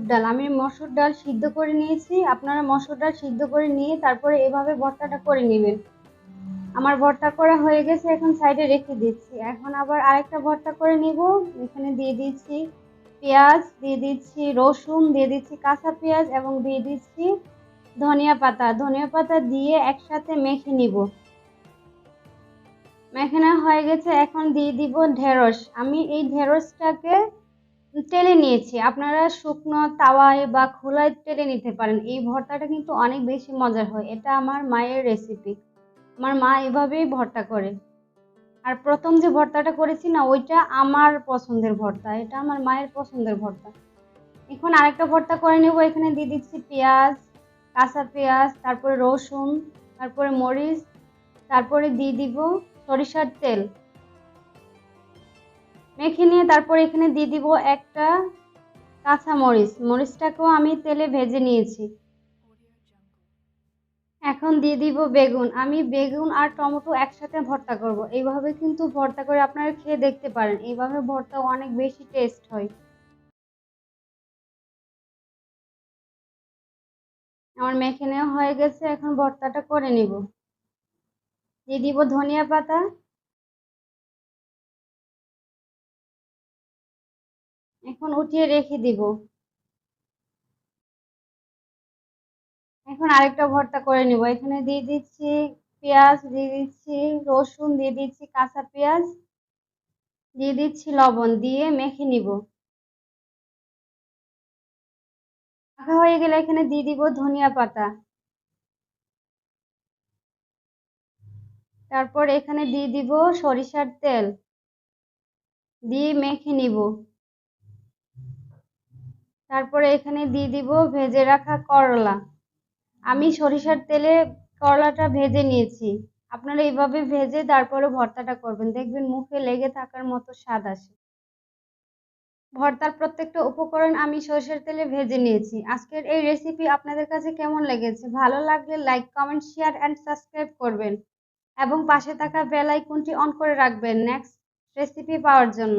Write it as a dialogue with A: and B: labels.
A: মসুর ডাল। আমি মসুর ডাল সিদ্ধ করে নিয়েছি। আপনারা মসুর ডাল সিদ্ধ করে নিয়ে তারপরে এভাবে ভর্তাটা করে নেবেন। আমার ভর্তা করা হয়ে গেছে, এখন সাইডে রেখে দিচ্ছি। এখন আবার আরেকটা ভর্তা করে নিব। এখানে দিয়ে দিচ্ছি পেঁয়াজ, দিয়ে দিচ্ছি রসুন, দিয়ে দিচ্ছি কাঁচা পেঁয়াজ এবং দিয়ে দিচ্ছি ধনিয়া পাতা। ধনিয়া পাতা দিয়ে একসাথে মেখে নিব। মেখানো হয়ে গেছে। এখন দিয়ে দিব ঢেঁড়স। আমি এই ঢেঁড়সটাকে টেলে নিয়েছি। আপনারা শুকনো তাওয়ায় বা খোলায় টেলে নিতে পারেন। এই ভর্তাটা কিন্তু অনেক বেশি মজার হয়। এটা আমার মায়ের রেসিপি আমার মা এভাবেই ভর্তা করে। আর প্রথম যে ভর্তাটা করেছি না, ওইটা আমার পছন্দের ভর্তা। এটা আমার মায়ের পছন্দের ভর্তা। এখন আরেকটা ভর্তা করে নেব। এখানে দিয়ে দিচ্ছি পেঁয়াজ, কাঁচা পেঁয়াজ, তারপরে রসুন, তারপরে মরিচ, তারপরে দিয়ে দিব সরিষার তেল। মেখে নিয়ে তারপর এখানে দিয়ে দিব একটা কাঁচা মরিচ। মরিচটাকেও আমি তেলে ভেজে নিয়েছি। এখন দিয়ে দিব বেগুন। আমি বেগুন আর টমেটো একসাথে ভর্তা করব। এইভাবে কিন্তু ভর্তা করে আপনারা খেয়ে দেখতে পারেন। এইভাবে ভর্তা অনেক বেশি টেস্ট হয়। আমার মেখে নেওয়া হয়ে গেছে। এখন ভর্তাটা করে নিব। দিয়ে দিব ধনিয়া পাতা। এখন উঠিয়ে রেখে দিব। এখন আরেকটা ভর্তা করে নিব। এখানে দিয়ে দিচ্ছি পেঁয়াজ, দিয়ে দিচ্ছি রসুন, দিয়ে দিচ্ছি কাঁচা পেঁয়াজ, দিয়ে দিচ্ছি লবণ, দিয়ে মেখে নিব। মাখা হয়ে গেলে এখানে দিয়ে দিব ধনিয়া পাতা। তারপর এখানে দিয়ে দিব সরিষার তেল। দিয়ে মেখে নিব। তারপরে এখানে দিয়ে দিব ভেজে রাখা করলা। আমি সরিষার তেলে করলাটা ভেজে নিয়েছি। আপনারা এইভাবে ভেজে তারপরে ভর্তাটা করবেন। দেখবেন মুখে লেগে থাকার মতো স্বাদ আসে। ভর্তার প্রত্যেকটা উপকরণ আমি সরষের তেলে ভেজে নিয়েছি। আজকের এই রেসিপি আপনাদের কাছে কেমন লেগেছে? ভালো লাগলে like comment share and subscribe করবেন। এবং পাশে থাকা বেল আইকনটি অন করে রাখবেন। নেক্সট রেসিপি পাওয়ার জন্য।